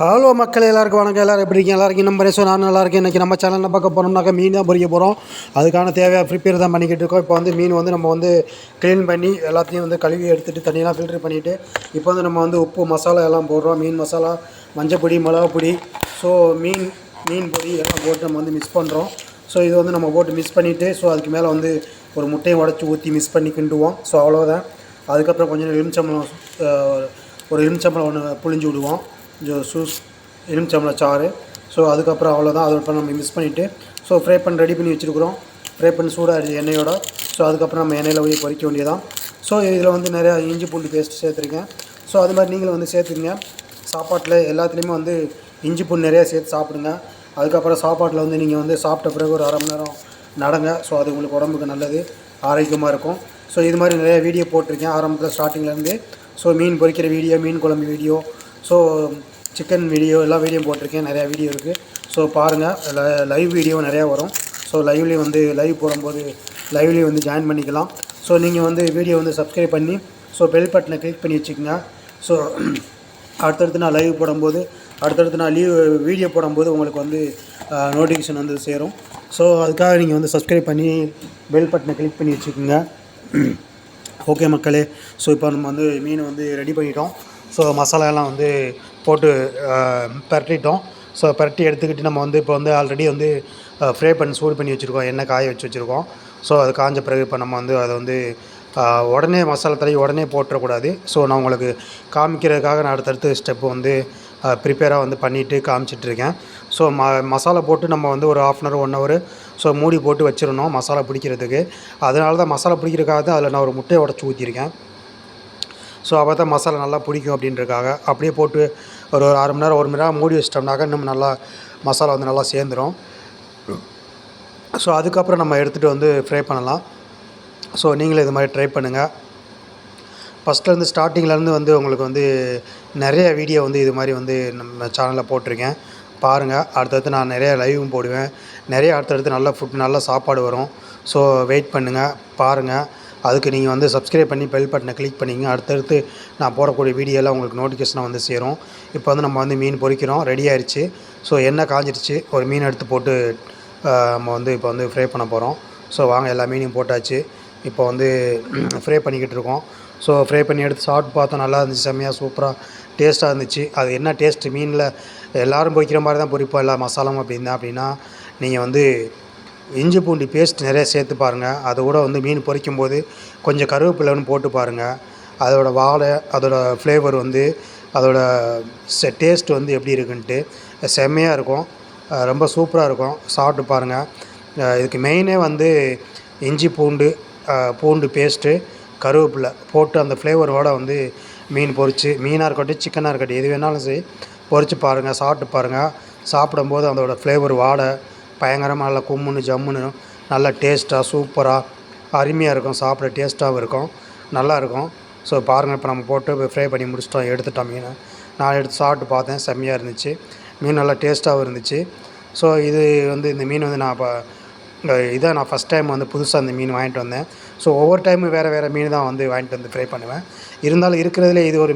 Hello மக்கள் எல்லாருக்கும் வணக்கம். எல்லாரும் எப்படி இருக்கீங்க? எல்லாருக்கும் நம்ம ரேசோ நான் நல்லா இருக்கேன். இன்றைக்கி நம்ம சேனலில் பார்க்க போகிறோம்னாக்கா மீன் தான் பொறிக்க போகிறோம் அதுக்கான தேவையாக ப்ரிப்பேர் தான் பண்ணிக்கிட்டு இருக்கோம். இப்போ வந்து மீன் வந்து நம்ம வந்து க்ளீன் பண்ணி எல்லாத்தையும் வந்து கழுவி எடுத்துகிட்டு தண்ணியெல்லாம் ஃபில்ட்ரு பண்ணிவிட்டு இப்போ வந்து நம்ம வந்து உப்பு மசாலா எல்லாம் போடுறோம். மீன் மசாலா மஞ்சள் பொடி மிளகா பொடி. ஸோ மீன் மீன் பொடி எல்லாம் போட்டு நம்ம வந்து மிக்ஸ் பண்ணுறோம் ஸோ இது வந்து நம்ம போட்டு மிக்ஸ் பண்ணிவிட்டு ஸோ அதுக்கு மேலே வந்து ஒரு முட்டையை உடச்சி ஊற்றி மிக்ஸ் பண்ணி கிண்டுவோம். ஸோ அவ்வளோதான் அதுக்கப்புறம் கொஞ்சம் எலுமிச்சம்பழம் ஒரு எலுமிச்சம்பழம் ஒன்று புழிஞ்சு விடுவோம். கொஞ்சம் சூஸ் எலுமிச்சம்பழம் சாறு. ஸோ அதுக்கப்புறம் அவ்வளோதான் அதோட இப்போ நம்ம மிக்ஸ் பண்ணிவிட்டு ஸோ ஃப்ரை பண்ணி ரெடி பண்ணி வச்சுருக்குறோம். ஃப்ரை பண்ணி சூடாக எண்ணெயோட. ஸோ அதுக்கப்புறம் நம்ம எண்ணெயில் போய் பொறிக்க வேண்டியதான் ஸோ இதில் வந்து நிறையா இஞ்சி பூண்டு பேஸ்ட் சேர்த்துருக்கேன். ஸோ அது மாதிரி நீங்களும் வந்து சேர்த்துருங்க சாப்பாட்டில் எல்லாத்துலேயுமே வந்து இஞ்சி பூண்டு நிறையா சேர்த்து சாப்பிடுங்க. அதுக்கப்புறம் சாப்பாட்டில் வந்து நீங்கள் வந்து சாப்பிட்ட பிறகு ஒரு அரை மணி நேரம் நடங்க. ஸோ அது உங்களுக்கு உடம்புக்கு நல்லது. ஆரோக்கியமாக இருக்கும். ஸோ இது மாதிரி நிறையா வீடியோ போட்டிருக்கேன். ஆரம்பத்தில் ஸ்டார்டிங்லேருந்து ஸோ மீன் பொரிக்கிற வீடியோ மீன் குழம்பு வீடியோ ஸோ சிக்கன் வீடியோ எல்லா வீடியோ போட்டிருக்கேன். நிறையா வீடியோ இருக்குது ஸோ பாருங்கள் லைவ் வீடியோ நிறையா வரும். ஸோ லைவ்லேயும் வந்து லைவ் போடும்போது லைவ்லேயும் வந்து ஜாயின் பண்ணிக்கலாம். ஸோ நீங்கள் வந்து வீடியோ வந்து சப்ஸ்கிரைப் பண்ணி ஸோ பெல் பட்டனை கிளிக் பண்ணி வச்சுக்கோங்க. ஸோ அடுத்தடுத்து நான் லைவ் போடும்போது அடுத்தடுத்து நான் லீவ் வீடியோ போடும்போது உங்களுக்கு வந்து நோட்டிஃபிகேஷன் வந்து சேரும். ஸோ அதுக்காக நீங்கள் வந்து சப்ஸ்கிரைப் பண்ணி பெல் பட்டனை கிளிக் பண்ணி வச்சுக்கோங்க. ஓகே மக்களே. ஸோ இப்போ நம்ம வந்து மீன் வந்து ரெடி பண்ணிட்டோம். ஸோ மசாலாலாம் வந்து போட்டு பரட்டிட்டோம். ஸோ பிரட்டி எடுத்துக்கிட்டு நம்ம வந்து இப்போ வந்து ஆல்ரெடி வந்து ஃப்ரை பண்ணி சூடு பண்ணி வச்சுருக்கோம். எண்ணெய் காய வச்சு வச்சுருக்கோம். ஸோ அது காஞ்ச பிறகு இப்போ நம்ம வந்து அதை வந்து உடனே மசாலா தடவி உடனே போட்டுறக்கூடாது. ஸோ நான் உங்களுக்கு காமிக்கிறதுக்காக நான் அடுத்தடுத்த ஸ்டெப்பு வந்து ப்ரிப்பேராக வந்து பண்ணிவிட்டு காமிச்சிட்ருக்கேன். ஸோ ம மசாலா போட்டு நம்ம வந்து ஒரு half an hour one hour so மூடி போட்டு வச்சிடணும் மசாலா பிடிக்கிறதுக்கு. அதனால தான் மசாலா பிடிக்கிறதுக்காக தான் அதில் நான் ஒரு முட்டையை உடச்சி ஊற்றிருக்கேன் ஸோ அப்போ தான் மசாலா நல்லா பிடிக்கும் அப்படின்றதுக்காக அப்படியே போட்டு ஒரு ஒரு அரை மணி நேரம் ஒரு மணி நேரம் மூடி வச்சிட்டோம்னாக்கா இன்னும் நல்லா மசாலா வந்து நல்லா சேர்ந்துடும் ஸோ அதுக்கப்புறம் நம்ம எடுத்துகிட்டு வந்து ஃப்ரை பண்ணலாம். ஸோ நீங்களும் இது மாதிரி ட்ரை பண்ணுங்கள் ஃபஸ்ட்லேருந்து ஸ்டார்டிங்லேருந்து வந்து உங்களுக்கு வந்து நிறைய வீடியோ வந்து இது மாதிரி வந்து நம்ம சேனலில் போட்டிருக்கேன். பாருங்கள் அடுத்தடுத்து நான் நிறைய லைவும் போடுவேன். நிறைய அடுத்தடுத்து நல்ல ஃபுட் நல்ல சாப்பாடு வரும். ஸோ வெயிட் பண்ணுங்கள் பாருங்கள் அதுக்கு நீங்கள் வந்து சப்ஸ்கிரைப் பண்ணி பெல் பட்டனை கிளிக் பண்ணிங்க. அடுத்தடுத்து நான் போடக்கூடிய வீடியோலாம் உங்களுக்கு நோட்டிஃபிகேஷனாக வந்து சேரும். இப்போ வந்து நம்ம வந்து மீன் பொரிக்கிறோம் ரெடி ஆயிடுச்சு ஸோ எண்ணெய் காஞ்சிருச்சு. ஒரு மீன் எடுத்து போட்டு நம்ம வந்து இப்போ வந்து ஃப்ரை பண்ண போகிறோம் ஸோ வாங்க எல்லா மீனையும் போட்டாச்சு. இப்போ வந்து ஃப்ரை பண்ணிக்கிட்டு இருக்கோம். ஸோ ஃப்ரை பண்ணி எடுத்து சாப்பிட்டு பார்த்தோம். நல்லா இருந்துச்சு. செம்மையாக சூப்பராக டேஸ்ட்டாக இருந்துச்சு. அது என்ன டேஸ்ட்டு மீனில் எல்லோரும் பொரிக்கிற மாதிரி தான் பொரிப்போம் எல்லா மசாலாவும் அப்படின்னா அப்படின்னா நீங்கள் வந்து இஞ்சி பூண்டு பேஸ்ட் நிறைய சேர்த்து பாருங்கள் அதை கூட வந்து மீன் பொரிக்கும் போது கொஞ்சம் கருவேப்பிலைன்னு போட்டு பாருங்கள் அதோடய வாடை அதோடய ஃப்ளேவர் வந்து அதோட டேஸ்ட் வந்து எப்படி இருக்குன்ட்டு செம்மையாக இருக்கும். ரொம்ப சூப்பராக இருக்கும். சாப்பிட்டு பாருங்கள் இதுக்கு மெயினே வந்து இஞ்சி பூண்டு பூண்டு பேஸ்ட்டு கருவேப்பிலை போட்டு அந்த ஃப்ளேவரோடு வந்து மீன் பொரித்து மீனாக இருக்கட்டும் சிக்கனாக இருக்கட்டும் எது வேணாலும் சரி பொரித்து பாருங்கள் சாப்பிட்டு பாருங்கள் சாப்பிடும்போது அதோடய ஃப்ளேவர் வாடை பயங்கரமாக நல்லா கும்முன்னு ஜம்முன்னு நல்லா டேஸ்ட்டாக சூப்பராக அருமையாக இருக்கும் சாப்பிட டேஸ்ட்டாகவும் இருக்கும் நல்லா இருக்கும். ஸோ பாருங்கள் இப்போ நம்ம போட்டு ஃப்ரை பண்ணி முடிச்சிட்டோம் எடுத்துட்டோம் மீனை. நான் எடுத்து சாப்பிட்டு பார்த்தேன் செம்மையாக இருந்துச்சு. மீன் நல்லா டேஸ்ட்டாகவும் இருந்துச்சு. ஸோ இது வந்து இந்த மீன் வந்து நான் இப்போ இதை நான் ஃபஸ்ட் டைம் வந்து புதுசாக அந்த மீன் வாங்கிட்டு வந்தேன். ஸோ ஒவ்வொரு டைமும் வேறு வேறு மீன் தான் வந்து வாங்கிட்டு வந்து ஃப்ரை பண்ணுவேன். இருந்தாலும் இருக்கிறதுலே இது ஒரு